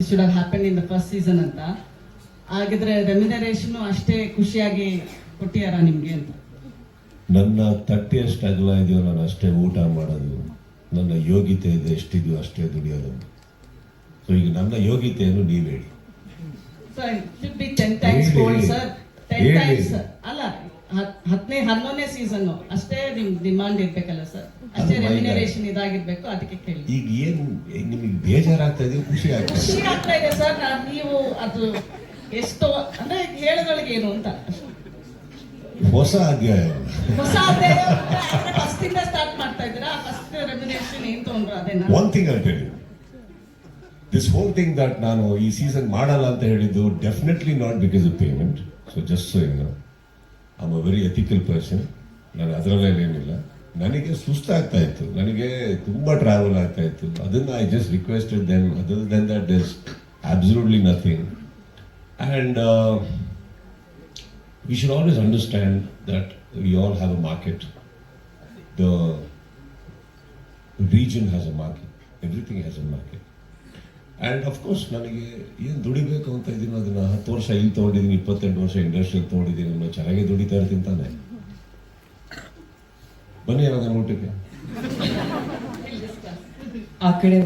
Should have happen in the first season ಅಂತ. ಹಾಗಿದ್ರೆ remuneration ಅಷ್ಟೇ ಖುಷಿಯಾಗಿ ಕೊಟ್ಟಿಯಾರ ನಿಮ್ಗೆ ಅಂತ. ನನ್ನ ತಟ್ಟೆ ಅಷ್ಟು ಅಗಲ ಇದೆಯೋ ನಾನು ಅಷ್ಟೇ ಊಟ ಮಾಡೋದು ನನ್ನ ಯೋಗ್ಯತೆ ಇದೆ ಎಷ್ಟಿದೆಯೋ ಅಷ್ಟೇ ದುಡಿಯೋದು. ಸೊ ಈಗ ನನ್ನ ಯೋಗ್ಯತೆಯನ್ನು ನೀವು ಹೇಳಿ. Sir should be ten times sir ten times ಹತ್- ಹತ್ತನೇ ಹನ್ನೊಂದನೇ ಸೀಸನ್ ಅಷ್ಟೇ ನಿಮ್ ಡಿಮಾಂಡ್ ಇರ್ಬೇಕಲ್ಲ ಸರ್ ಅಷ್ಟೇ ಅದು ರೆಮ್ಯುನರೇಷನ್ ಇದಾಗಿರ್ಬೇಕು ಅದಕ್ಕೆ ಕೇಳಿ. ಈಗ ಏನು ನಿಮಗೆ ಬೇಜಾರಾಗ್ತಾ ಇದೆ ಖುಷಿ ಆಗ್ತಾ ಖುಷಿ ಆಗ್ತಾ ಇದೆ ಸರ್ ನಾನ್ ನೀವು ಅದು ಎಷ್ಟು ಅಂದ್ರೆ ಹೇಳಗಳಿಗೆ ಏನು ಅಂತ. ಹೊಸ ಅಧ್ಯಾಯ. ಹೊಸ ಫಸ್ಟ್ ಇಂದ ಸ್ಟಾರ್ಟ್ ಮಾಡ್ತಾ ಇದ್ದೀರಾ? ಫಸ್ಟ್ ರೆಮ್ಯುನರೇಷನ್ ಏನ್ ತಗೊಂಡ್ರು ಅದೇನಾ? ಒನ್ ಥಿಂಗ್ ಅಂತ ಹೇಳಿ ದಿಸ್ ಹೋಲ್ ಥಿಂಗ್ ದಟ್ ನಾನು ಈ ಸೀಸನ್ ಮಾಡಲ್ಲ ಅಂತ ಹೇಳಿದ್ದು definitely not because of payment so just so you I'm a very ethical person ನಾನು ಅದರಲ್ಲೇನಿಲ್ಲ ನನಗೆ ಸುಸ್ತಾಗ್ತಾ ಇತ್ತು. ನನಗೆ ತುಂಬ ಟ್ರಾವೆಲ್ ಆಗ್ತಾ ಇತ್ತು. ಅದನ್ನ I just requested then other then that is absolutely nothing and we should always understand that we all have a market the region has a market. Everything has a market. And of course ನನಗೆ ಏನು ದುಡಿಬೇಕು ಅಂತ ಇದ್ದೀನೋ ಅದನ್ನ ಹತ್ತು ವರ್ಷ ಇಲ್ಲಿ ತೊಗೊಂಡಿದ್ದೀನಿ, ಇಪ್ಪತ್ತೆಂಟು ವರ್ಷ ಇಂಡಸ್ಟ್ರಿಯಲ್ಲಿ ತೊಗೊಂಡಿದ್ದೀನಿ ನಾನು ಚೆನ್ನಾಗಿ ದುಡಿತಾ ಇರ್ತೀನಿ ತಾನೆ. ಬನ್ನಿ ಯಾವಾಗ ಊಟಕ್ಕೆ. ಆ ಕಡೆ